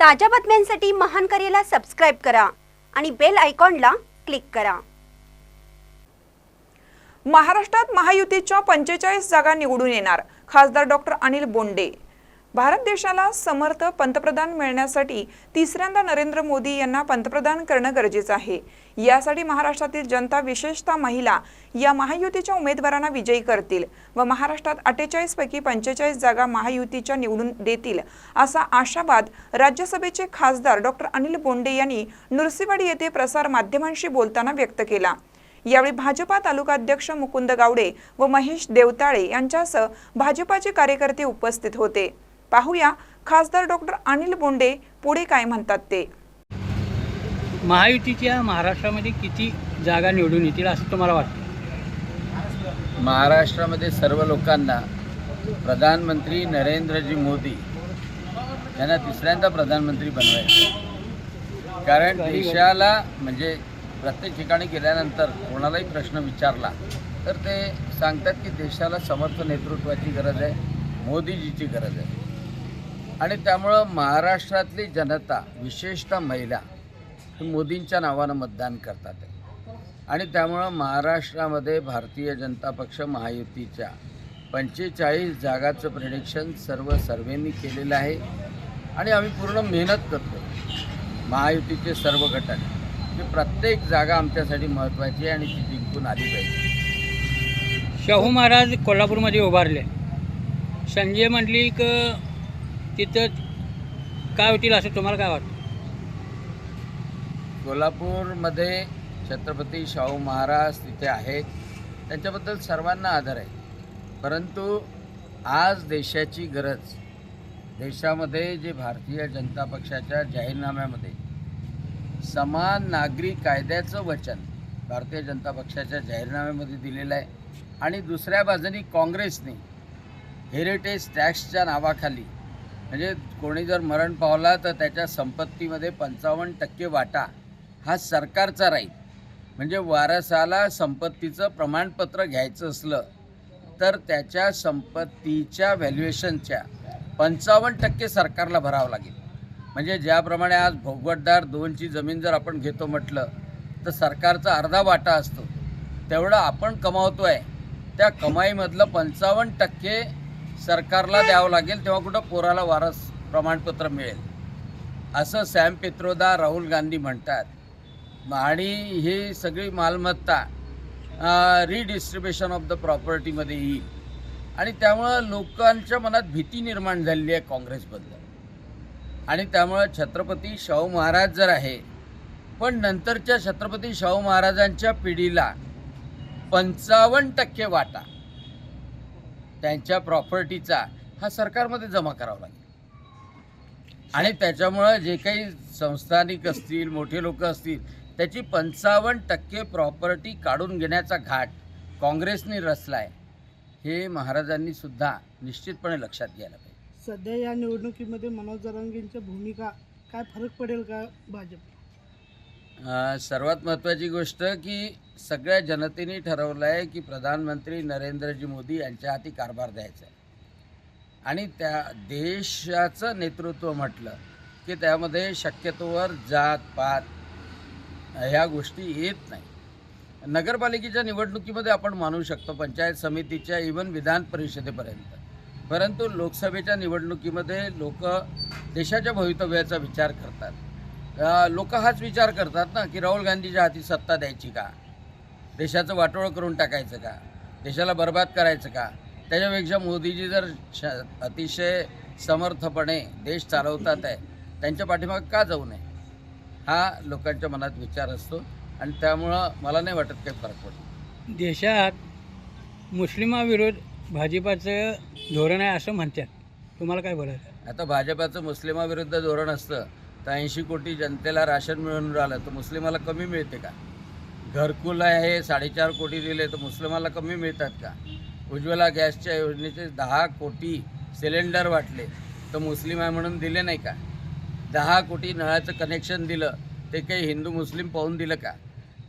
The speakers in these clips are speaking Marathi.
ताज्या बातम्यांसाठी महान करेला सबस्क्राईब करा आणि बेल आयकॉनला क्लिक करा. महाराष्ट्रात महायुतीच्या पंचेचाळीस जागा निवडून येणार. खासदार डॉक्टर अनिल बोंडे. भारत देशाला समर्थ पंतप्रधान मिळण्यासाठी तिसऱ्यांदा नरेंद्र मोदी यांना पंतप्रधान करणं गरजेचं आहे. यासाठी महाराष्ट्रातील जनता विशेषतः महिला या महायुतीच्या उमेदवारांना विजयी करतील व महाराष्ट्रात अठ्ठेचाळीस पैकी पंचेचाळीस जागा महायुतीच्या निवडून देतील असा आशावाद राज्यसभेचे खासदार डॉक्टर अनिल बोंडे यांनी नृसिंहवाडी येथे प्रसार माध्यमांशी बोलताना व्यक्त केला. यावेळी भाजपा तालुकाध्यक्ष मुकुंद गावडे व महेश देवताळे यांच्यासह भाजपाचे कार्यकर्ते उपस्थित होते. पाहूया खासदार डॉक्टर अनिल बोंडे पुढे काय म्हणतात ते. महायुतीच्या महाराष्ट्रामध्ये किती जागा निवडून येतील असं तुम्हाला वाटतं? महाराष्ट्रामध्ये सर्व लोकांना प्रधानमंत्री नरेंद्रजी मोदी यांना तिसऱ्यांदा प्रधानमंत्री बनवायचे कारण देशाला म्हणजे प्रत्येक ठिकाणी गेल्यानंतर कोणालाही प्रश्न विचारला तर ते सांगतात की देशाला समर्थ नेतृत्वाची गरज आहे मोदीजीची गरज आहे. आणि त्यामुळं महाराष्ट्रातली जनता विशेषतः महिला मोदींच्या नावानं मतदान करतात. आणि त्यामुळं महाराष्ट्रामध्ये भारतीय जनता पक्ष महायुतीच्या पंचेचाळीस जागाचं प्रिडिक्शन सर्व सर्वेंनी केलेलं आहे. आणि आम्ही पूर्ण मेहनत करतो महायुतीचे सर्व घटक की प्रत्येक जागा आमच्यासाठी महत्त्वाची आहे आणि ती जिंकून आली पाहिजे. शाहू महाराज कोल्हापूरमध्ये उभारले. संजय मंडलिक तिथं काय होतील असं तुम्हाला काय वाटतं? कोल्हापूरमध्ये छत्रपती शाहू महाराज तिथे आहेत. त्यांच्याबद्दल सर्वांना आदर आहे. परंतु आज देशाची गरज देशामध्ये जे भारतीय जनता पक्षाच्या जाहीरनाम्यामध्ये समान नागरी कायद्याचं वचन भारतीय जनता पक्षाच्या जाहीरनाम्यामध्ये दिलेलं आहे आणि दुसऱ्या बाजूनी काँग्रेसने हेरिटेज टॅक्सच्या नावाखाली म्हणजे कोणी जर मरण पावला तर त्याच्या संपत्तीमध्ये पंचावन्न टक्के वाटा हा सरकारचा राहील. म्हणजे वारसाला संपत्तीचं प्रमाणपत्र घ्यायचं असलं तर त्याच्या संपत्तीच्या व्हॅल्युएशनच्या पंचावन्न टक्के सरकारला भरावं लागेल. म्हणजे ज्याप्रमाणे आज भोगवटदार दोनची जमीन जर आपण घेतो म्हटलं तर सरकारचा अर्धा वाटा असतो. तेवढं आपण कमावतो आहे त्या कमाईमधलं पंचावन्न टक्के सरकारला द्यावं लागेल तेव्हा कुठं पोराला वारस प्रमाणपत्र मिळेल. असं सॅम पित्रोदा राहुल गांधी म्हणतात. आणि ही सगळी मालमत्ता रिडिस्ट्रीब्युशन ऑफ द प्रॉपर्टीमध्ये येईल. आणि त्यामुळं लोकांच्या मनात भीती निर्माण झालेली आहे काँग्रेसबद्दल. आणि त्यामुळं छत्रपती शाहू महाराज जर आहे पण नंतरच्या छत्रपती शाहू महाराजांच्या पिढीला पंचावन्न टक्के वाटा त्यांच्या प्रॉपर्टीचा हा सरकारमध्ये जमा करावा लागेल. आणि त्याच्यामुळं जे काही संस्थानिक असतील मोठे लोक असतील त्याची पंचावन्न टक्के प्रॉपर्टी काढून घेण्याचा घाट काँग्रेसने रचला आहे हे महाराजांनी सुद्धा निश्चितपणे लक्षात घ्यायला पाहिजे. सध्या या निवडणुकीमध्ये मनोज जरांगेंच्या भूमिका काय फरक पडेल का भाजप सर्वात महत्त्वाची गोष्ट की सगळ्या जनतेने ठरवलं आहे की प्रधानमंत्री नरेंद्रजी मोदी यांच्या हाती कारभार द्यायचा आहे. आणि त्या देशाचं नेतृत्व म्हटलं की त्यामध्ये शक्यतोवर जात पात ह्या गोष्टी येत नाही. नगरपालिकेच्या निवडणुकीमध्ये आपण मानू शकतो पंचायत समितीच्या इवन विधान परिषदेपर्यंत. परंतु लोकसभेच्या निवडणुकीमध्ये लोक देशाच्या भवितव्याचा विचार करतात. लोक हाच विचार करतात ना की राहुल गांधीच्या हाती सत्ता द्यायची का? देशाचं वाटोळं करून टाकायचं का? देशाला बर्बाद करायचं का? त्याच्यापेक्षा मोदीजी जर श अतिशय समर्थपणे देश चालवतात आहे त्यांच्या पाठीमागे का जाऊ नये? हा लोकांच्या मनात विचार असतो आणि त्यामुळं मला नाही वाटत काही फरक पडतो. देशात मुस्लिमाविरोध भाजपाचं धोरण आहे असं म्हणतात. तुम्हाला काय बोलायचं? आता भाजपाचं मुस्लिमाविरुद्ध धोरण असतं तर ऐंशी कोटी जनतेला राशन मिळून राहिलं तर मुस्लिमाला कमी मिळते का? घरकुल आहे साडेचार कोटी दिले तर मुस्लिमाला कमी मिळतात का? उज्ज्वला गॅसच्या योजनेचे दहा कोटी सिलेंडर वाटले तर मुस्लिम आहे म्हणून दिले नाही का? दहा कोटी नळाचं कनेक्शन दिलं ते काही हिंदू मुस्लिम पाहून दिलं का?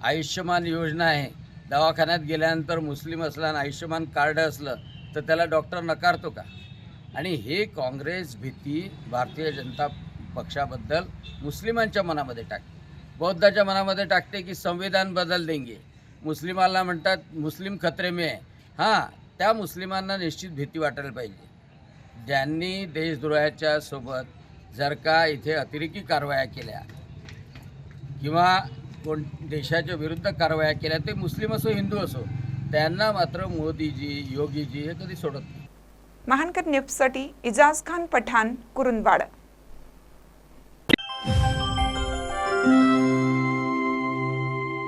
आयुष्यमान योजना आहे. दवाखान्यात गेल्यानंतर मुस्लिम असला आणि आयुष्यमान कार्ड असलं तर त्याला डॉक्टर नकारतो का? आणि हे काँग्रेस भीती भारतीय जनता पक्षाबद्दल मुस्लिमांच्या मनामध्ये टाकते. बौद्धाच्या मनामध्ये टाकते की संविधान बदल देंगे. मुस्लिमांना म्हणतात मुस्लिम खतरे में आहे हां त्या मुस्लिमांना निश्चित भीती वाटायला पाहिजे. ज्यांनी देशद्रोहाच्या सोबत जर का इथे अतिरेकी कारवाया केल्या किंवा कोण देशाच्या विरुद्ध कारवाया केल्या ते मुस्लिम असो हिंदू असो त्यांना मात्र मोदीजी योगीजी हे कधी सोडत नाही. महानकर न्यूजसाठी इजाज खान पठाण कुरुंदवाडा.